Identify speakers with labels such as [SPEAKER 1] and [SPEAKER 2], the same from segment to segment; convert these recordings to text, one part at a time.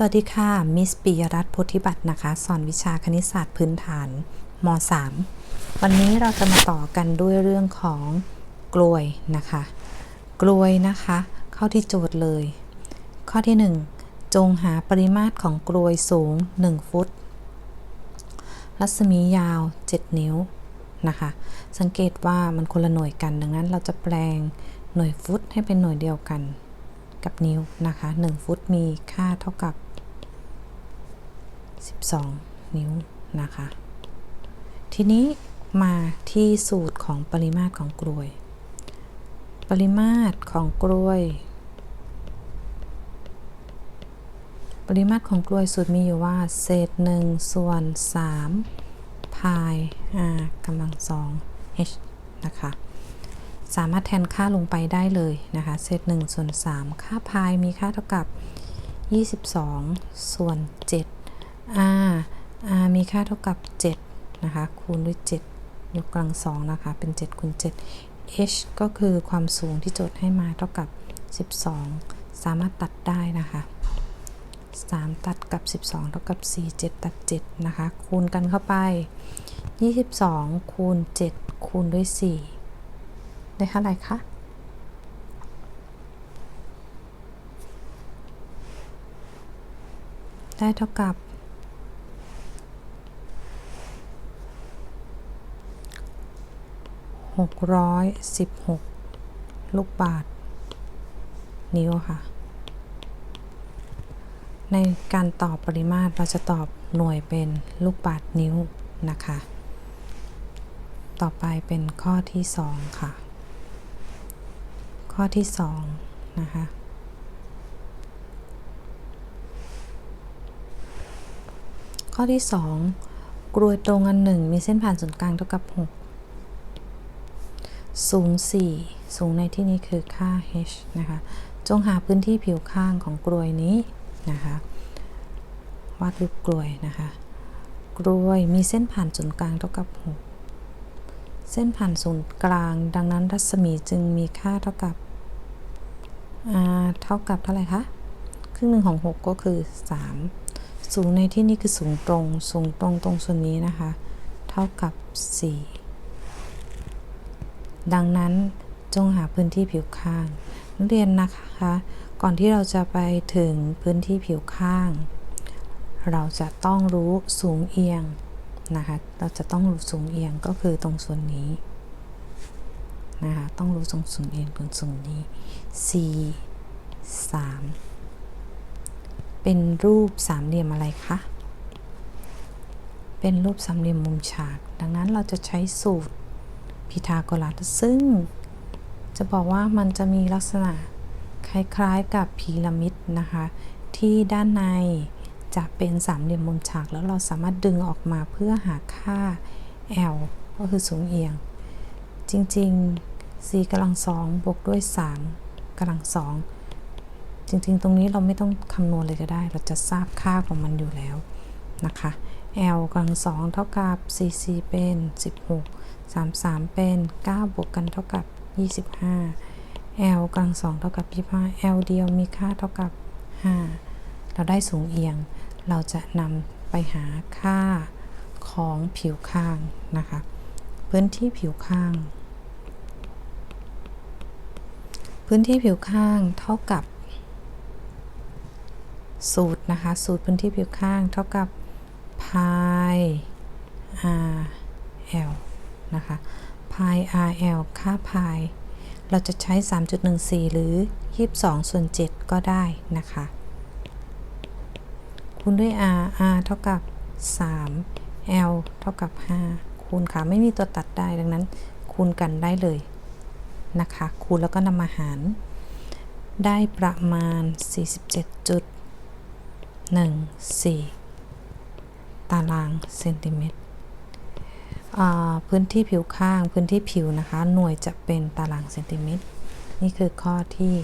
[SPEAKER 1] สวัสดีค่ะ มิสปิยรัตน์โพธิบัตรนะคะ สอนวิชาคณิตศาสตร์พื้นฐานม .3 วันนี้เราจะมาต่อกันด้วยเรื่องของกลวยนะคะ กลวยนะคะ เข้าที่โจทย์เลย ข้อที่ 1 จงหาปริมาตรของกลวยสูง 1 ฟุต รัศมียาว 7 นิ้วนะคะ สังเกตว่ามันคนละหน่วยกัน ดังนั้นเราจะแปลงหน่วยฟุตให้เป็นหน่วยเดียวกันกับนิ้วนะคะ 1 ฟุตมีค่าเท่ากับ 12 นิ้วนะคะ ทีนี้มาที่สูตรของปริมาตรของกลวย ปริมาตรของกลวย ปริมาตรของกลวยสูตรมีอยู่ว่า เศษ 1 ส่วน 3 พาย r กำลัง 2 h นะคะ สามารถแทนค่าลงไปได้เลยนะคะ เศษ 1 ส่วน 3 ค่าพายมีค่าเท่ากับ 22 ส่วน 7 r r มีค่าเท่ากับ 7 นะคะ คูณด้วย 7 ยกกำลัง2นะคะ เป็น 7คูณ7 h ก็คือความสูงที่โจทย์ให้มาเท่ากับ 12 สามารถตัดได้นะคะ 3 ตัดกับ 12 เท่ากับ 4 7 ตัด 7 นะคะ คูณกันเข้าไป 22 คูณ 7 คูณด้วย 4 ได้เท่าไหร่คะได้เท่ากับ 616 ลูกบาท นิ้วค่ะ ในการตอบปริมาตรเราจะตอบหน่วยเป็นลูกบาทนิ้วนะคะ ต่อไปเป็นข้อที่ 2 ค่ะ ข้อที่ 2 นะคะข้อที่ 2 กรวยตรงอันหนึ่งมีเส้นผ่านศูนย์กลางเท่ากับ 6 สูง 4 สูงในที่นี้คือค่า h นะคะ จงหาพื้นที่ผิวข้างของกรวยนี้นะคะวาดรูปกลวยนะคะ กลวยมีเส้นผ่านศูนย์กลางเท่ากับ 6 เส้นผ่านศูนย์กลาง ดังนั้นรัศมีจึงมีค่าเท่ากับเท่ากับเท่าไหร่คะ ครึ่งหนึ่งของ 6 ก็คือ 3 สูงในที่นี้คือสูงตรง สูงตรงตรงส่วนนี้นะคะ เท่ากับ 4 ดังนั้นจงหาพื้นที่ผิวข้าง นักเรียนนะคะ ก่อนที่เราจะไปถึงพื้นที่ผิวข้าง เราจะต้องรู้สูงเอียงนะคะ เราจะต้องรู้สูงเอียงก็คือตรงส่วนนี้นะคะ ต้องรู้ตรงสูงเอียงตรงส่วนนี้ c 3เป็นรูปสามเหลี่ยมอะไรคะ เป็นรูปสามเหลี่ยมมุมฉาก ดังนั้นเราจะใช้สูตร พีทาโกรัสซึ่งจะบอกว่ามันจะมีลักษณะคล้ายๆกับพีระมิดนะคะ ที่ด้านในจะเป็นสามเหลี่ยมมุมฉากแล้วเราสามารถดึงออกมาเพื่อหาค่า L ก็คือสูงเอียง จริงๆ c กำลังสองบวกด้วย 3กำลังสองจริงๆ ตรงนี้เราไม่ต้องคำนวณเลยก็ได้ เราจะทราบค่าของมันอยู่แล้วนะคะ L กำลังสองเท่ากับ4 4เป็น 16 3 3 เป็น 9 บวกกันเท่ากับ 25 L กำลังสองเท่ากับ 25 L เดียวมีค่าเท่ากับ 5 เราได้สูงเอียง เราจะนำไปหาค่าของผิวข้างนะคะ พื้นที่ผิวข้าง พื้นที่ผิวข้างเท่ากับ สูตรนะคะ สูตรพื้นที่ผิวข้างเท่ากับพาย r l นะคะพาย r l ค่าพายเราจะใช้ 3.14 หรือ 22 ส่วน 7 ก็ได้นะคะ คูณด้วย r r เท่ากับ 3 l เท่ากับ 5 คูณค่ะ ไม่มีตัวตัดได้ ดังนั้น คูณกันได้เลยนะคะ คูณแล้วก็นำมาหาร ได้ประมาณ 47.14 ตารางเซนติเมตร พื้นที่ผิวข้างพื้นที่ผิวนะคะ หน่วยจะเป็นตารางเซนติเมตร นี่คือข้อที่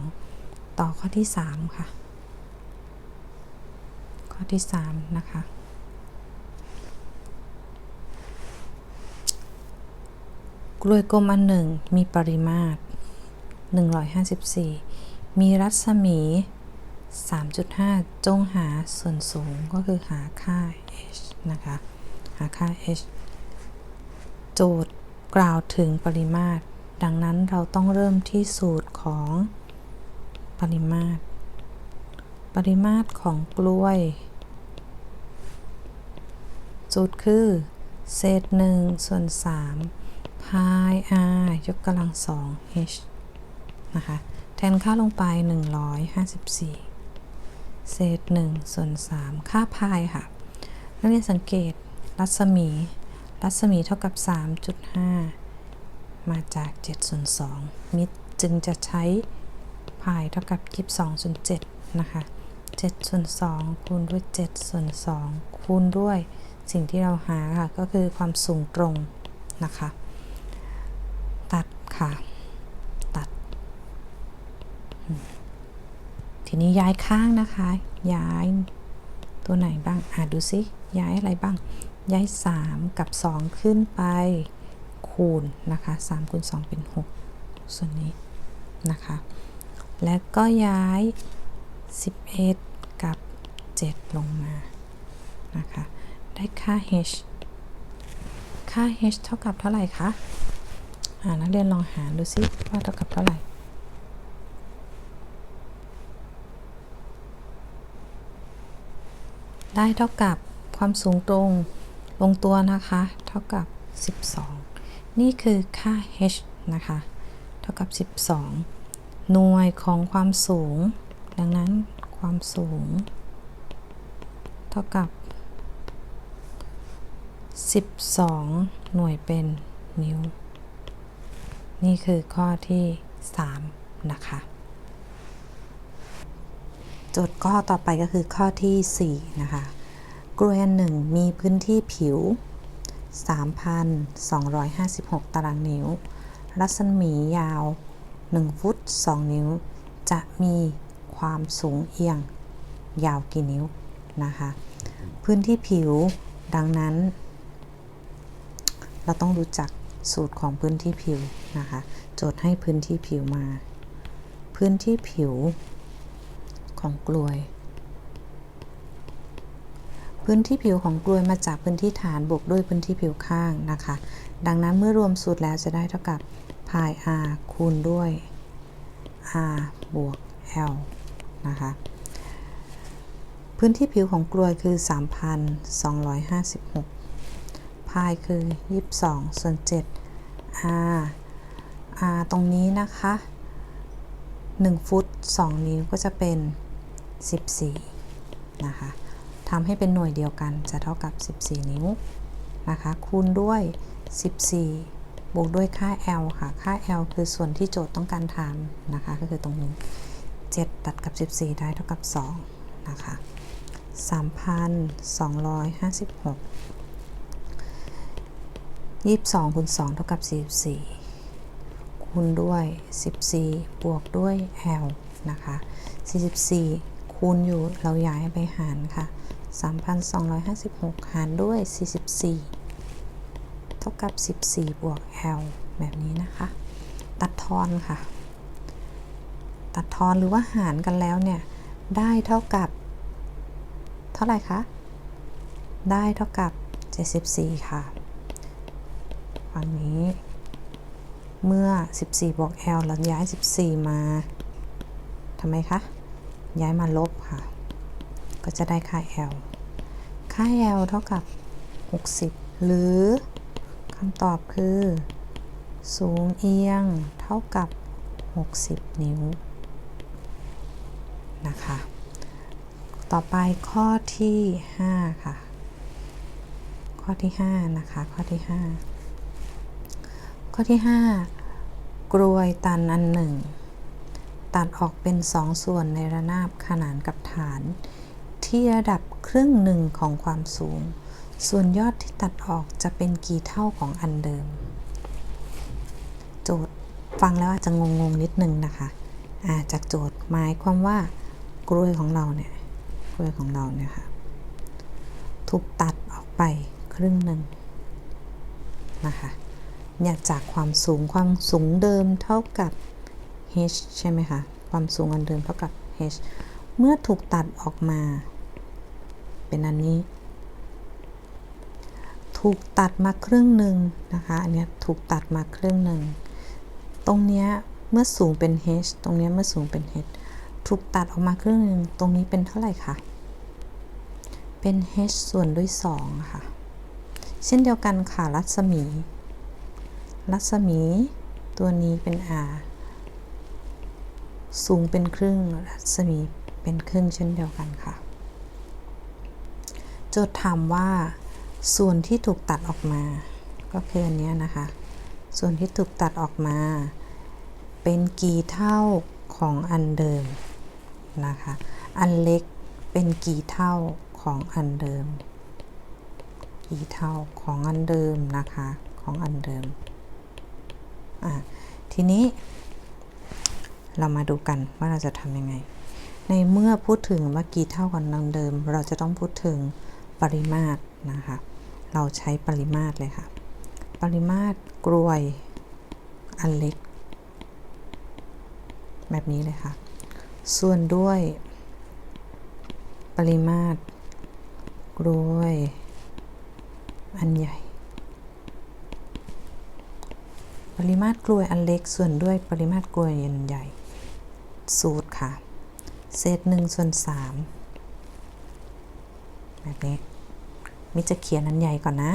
[SPEAKER 1] 2 ต่อข้อที่ 3 ค่ะ ข้อที่ 3 นะคะ กล้วยกลมอันหนึ่งมีปริมาตร 154 มีรัศมี 3.5 จงหาส่วนสูงก็คือหาค่า h นะคะ หาค่า h โจทย์กล่าวถึงปริมาตร ดังนั้นเราต้องเริ่มที่สูตรของปริมาตร ปริมาตรของกล้วย สูตรคือ เศษ1ส่วน3พาย r ยกกำลังสอง h นะคะ แทนค่าลงไป 154 เศษ1ส่วน3ค่าพายค่ะนักเรียนสังเกตรัศมี รัศมีเท่ากับ 3.5 มาจาก7ส่วน2มิตรจึงจะใช้พายเท่ากับ 22ส่วน7นะคะ7ส่วน2คูณด้วย7ส่วน2คูณด้วยสิ่งที่เราหาค่ะ ก็คือความสูงตรงนะคะ ตัดค่ะ ตัด ทีนี้ย้ายข้างนะคะ ย้ายตัวไหนบ้าง อ่าดูซิ ย้ายอะไรบ้าง ย้าย 3 กับ 2 ขึ้นไปคูณนะคะ3คูณ2เป็น 6 ส่วนนี้นะคะ และก็ย้าย 11 กับ 7 ลงมานะคะ ได้ค่า h ค่า h เท่ากับเท่าไหร่คะอ่านักเรียนลองหารดูซิว่าเท่ากับเท่าไหร่ได้เท่ากับความสูงตรง ลงตัวนะคะ เท่ากับ 12 นี่คือค่า h นะคะ เท่ากับ 12 หน่วยของความสูง ดังนั้นความสูง เท่ากับ 12 หน่วยเป็นนิ้ว นี่คือข้อที่ 3 นะคะโจทย์ข้อต่อไปก็คือข้อที่ 4 นะคะ กลวยอันหนึ่งมีพื้นที่ผิว 3,256 ตารางนิ้ว รัศมียาว 1 ฟุต 2 นิ้ว จะมีความสูงเอียง ยาวกี่นิ้วนะคะ พื้นที่ผิวดังนั้น เราต้องรู้จักสูตรของพื้นที่ผิวนะคะ โจทย์ให้พื้นที่ผิวมา พื้นที่ผิวของกลวย พื้นที่ผิวของกลวยมาจากพื้นที่ฐานบวกด้วยพื้นที่ผิวข้างนะคะ ดังนั้นเมื่อรวมสูตรแล้วจะได้เท่ากับพาย r คูณด้วย r บวก l นะคะ พื้นที่ผิวของกลวยคือ 3,256 พายคือ 22 ส่วน 7 r r ตรงนี้นะคะ 1 ฟุต 2 นิ้วก็จะเป็น 14 นะคะ ทำให้เป็นหน่วยเดียวกันจะเท่ากับ 14 นิ้วนะคะคูณด้วย 14 บวกด้วยค่า L ค่ะ ค่า L คือส่วนที่โจทย์ต้องการถามนะคะ ก็คือตรงนี้ 7 ตัดกับ 14 ได้เท่ากับ 2 นะคะ 3,256 22คูณ2เท่ากับ 44 คูณด้วย 14 บวกด้วย L นะคะ 44 คูณอยู่เราย้ายไปหารค่ะ 3,256 หารด้วย 44 เท่ากับ 14 บวก L แบบนี้นะคะ ตัดทอนค่ะ ตัดทอนหรือว่าหารกันแล้วเนี่ย ได้เท่ากับ เท่าไหร่คะ ได้เท่ากับ 74 ค่ะ ฝั่งนี้ เมื่อ 14 บวก L เราย้าย 14 มาทำไมคะ ย้ายมาลบค่ะ ก็จะได้ค่า L ค่า L เท่ากับ 60 หรือคำตอบคือ สูงเอียงเท่ากับ 60 นิ้วนะคะ ต่อไปข้อที่ 5 ค่ะ ข้อที่ 5 นะคะ ข้อที่ 5 ข้อที่ 5 กรวยตันอันหนึ่ง ตัดออกเป็นสองส่วนในระนาบขนานกับฐาน ที่ระดับ ครึ่งหนึ่งของความสูง ส่วนยอดที่ตัดออกจะเป็นกี่เท่าของอันเดิม โจทย์ฟังแล้วอาจจะงงๆนิดนึงนะคะาจากโจทย์หมายความว่ากล้วยของเราเนี่ยกล้วยของเราเนี่ยค่ะถูกตัดออกไปครึ่งหนึ่งนะคะเนี่ยจากความสูงความสูงเดิมเท่ากับ h ใช่ไหมคะ ความสูงอันเดิมเท่ากับ h เมื่อถูกตัดออกมา เป็นอันนี้ ถูกตัดมาครึ่งหนึ่งนะคะ อันนี้ถูกตัดมาครึ่งหนึ่ง ตรงเนี้ยเมื่อสูงเป็น h ตรงเนี้ยเมื่อสูงเป็น h ถูกตัดออกมาครึ่งหนึ่ง ตรงนี้เป็นเท่าไหร่คะ เป็น h ส่วนด้วย 2 ค่ะ เช่นเดียวกันค่ะ รัศมี รัศมี ตัวนี้เป็น r สูงเป็นครึ่ง รัศมีเป็นครึ่งเช่นเดียวกันค่ะ จทย์ถามว่าส่วนที่ถูกตัดออกมา ก็คืออันนี้นะคะ ส่วนที่ถูกตัดออกมา เป็นกี่เท่าของอันเดิมนะคะ อันเล็กเป็นกี่เท่าของอันเดิม กี่เท่าของอันเดิมนะคะ ของอันเดิม อะ ทีนี้ เรามาดูกันว่าเราจะทำยังไง ในเมื่อพูดถึงว่ากี่เท่ากันดังเดิม เราจะต้องพูดถึง ปริมาตรนะคะ เราใช้ปริมาตรเลยค่ะ ปริมาตรกลวยอันเล็ก แบบนี้เลยค่ะ ส่วนด้วยปริมาตรกลวยอันใหญ่ ปริมาตรกลวยอันเล็กส่วนด้วยปริมาตรกลวยอันใหญ่ สูตรค่ะ เศษหนึ่งส่วนสามแบบนี้ มิจะเขียนอันใหญ่ก่อนนะ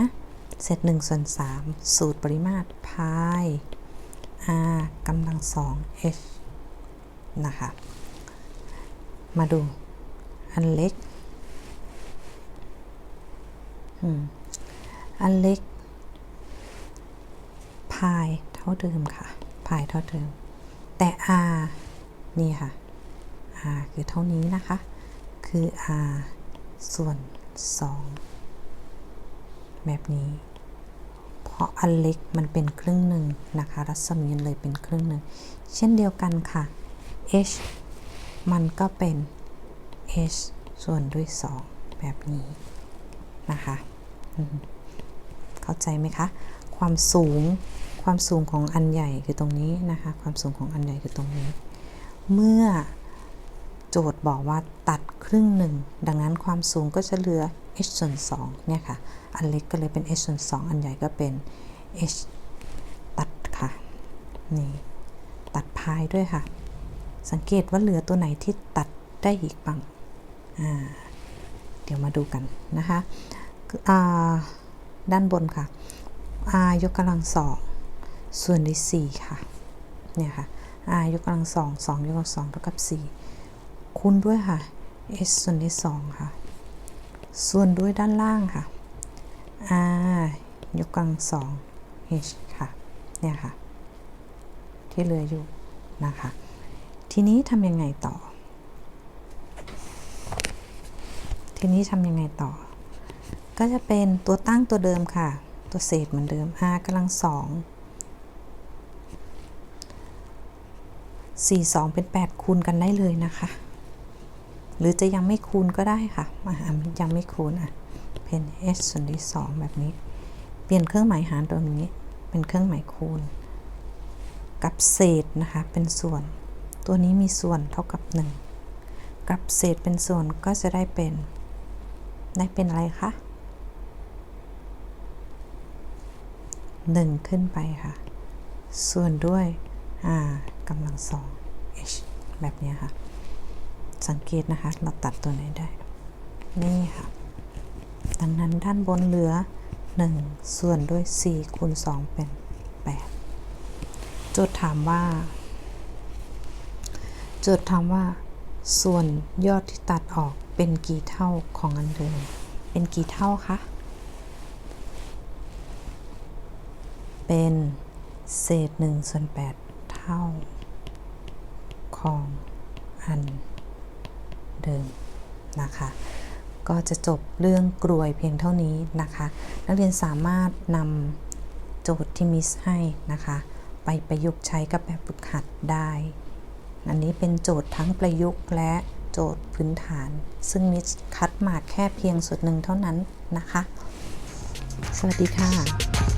[SPEAKER 1] เศษหนึ่งส่วนสามสูตรปริมาตรพาย r กำลังสอง h นะคะ มาดู อันเล็ก อันเล็ก พายเท่าเดิมค่ะ พายเท่าเดิม แต่ r นี่ค่ะ r คือเท่านี้นะคะ คือ r ส่วน2 แบบนี้ เพราะอันเล็กมันเป็นครึ่งหนึ่งนะคะ รัศมีเลยเป็นครึ่งหนึ่ง เช่นเดียวกันค่ะ h มันก็เป็น h ส่วนด้วย 2 แบบนี้นะคะ เข้าใจไหมคะ ความสูง ความสูงของอันใหญ่คือตรงนี้นะคะ ความสูงของอันใหญ่คือตรงนี้ เมื่อโจทย์บอกว่าตัดครึ่งหนึ่ง ดังนั้นความสูงก็จะเหลือ h ส่วน2เนี่ยค่ะ อันเล็กก็เลยเป็น h ส่วน2อันใหญ่ก็เป็น h ตัดค่ะ นี่ ตัดพายด้วยค่ะ สังเกตว่าเหลือตัวไหนที่ตัดได้อีกบ้าง อ่า เดี๋ยวมาดูกันนะคะด้านบนค่ะ r ยกกำลังสองส่วนด้วย4ค่ะ เนี่ยค่ะ r ยกกำลังสองสองยกกำลังสองเท่ากับ4คูณด้วยค่ะ h ส่วนด้วย2ค่ะ ส่วนด้วยด้านล่างค่ะ r ยกกำลังสอง h ค่ะ เนี่ยค่ะ ที่เหลืออยู่นะคะ ทีนี้ทำยังไงต่อ ทีนี้ทำยังไงต่อ ก็จะเป็นตัวตั้งตัวเดิมค่ะ ตัวเศษเหมือนเดิม r กำลังสอง4 2 เป็น 8 คูณกันได้เลยนะคะ หรือจะยังไม่คูณก็ได้ค่ะอะยังไม่คูณอะ เป็น h ส่วนที่2แบบนี้ เปลี่ยนเครื่องหมายหารตัวนี้ เป็นเครื่องหมายคูณ กับเศษนะคะ เป็นส่วน ตัวนี้มีส่วนเท่ากับ 1 กับเศษเป็นส่วนก็จะได้เป็น ได้เป็นอะไรคะ1 ขึ้นไปค่ะ ส่วนด้วย r กำลังสอง h แบบนี้ค่ะ สังเกตนะคะ เราตัดตัวไหนได้ นี่ค่ะ ดังนั้นด้านบนเหลือ 1 ส่วนด้วย4คูณ2เป็น 8 โจทย์ถามว่า โจทย์ถามว่า ส่วนยอดที่ตัดออกเป็นกี่เท่าของอันเดิม เป็นกี่เท่าคะ เป็นเศษ1ส่วน8เท่าของอัน เดิมนะคะ ก็จะจบเรื่องกลวยเพียงเท่านี้นะคะ นักเรียนสามารถนำโจทย์ที่มิสให้นะคะ ไปประยุกต์ใช้กับแบบฝึกหัดได้ อันนี้เป็นโจทย์ทั้งประยุกต์และโจทย์พื้นฐาน ซึ่งมิสคัดมาแค่เพียงส่วนหนึ่งเท่านั้นนะคะ สวัสดีค่ะ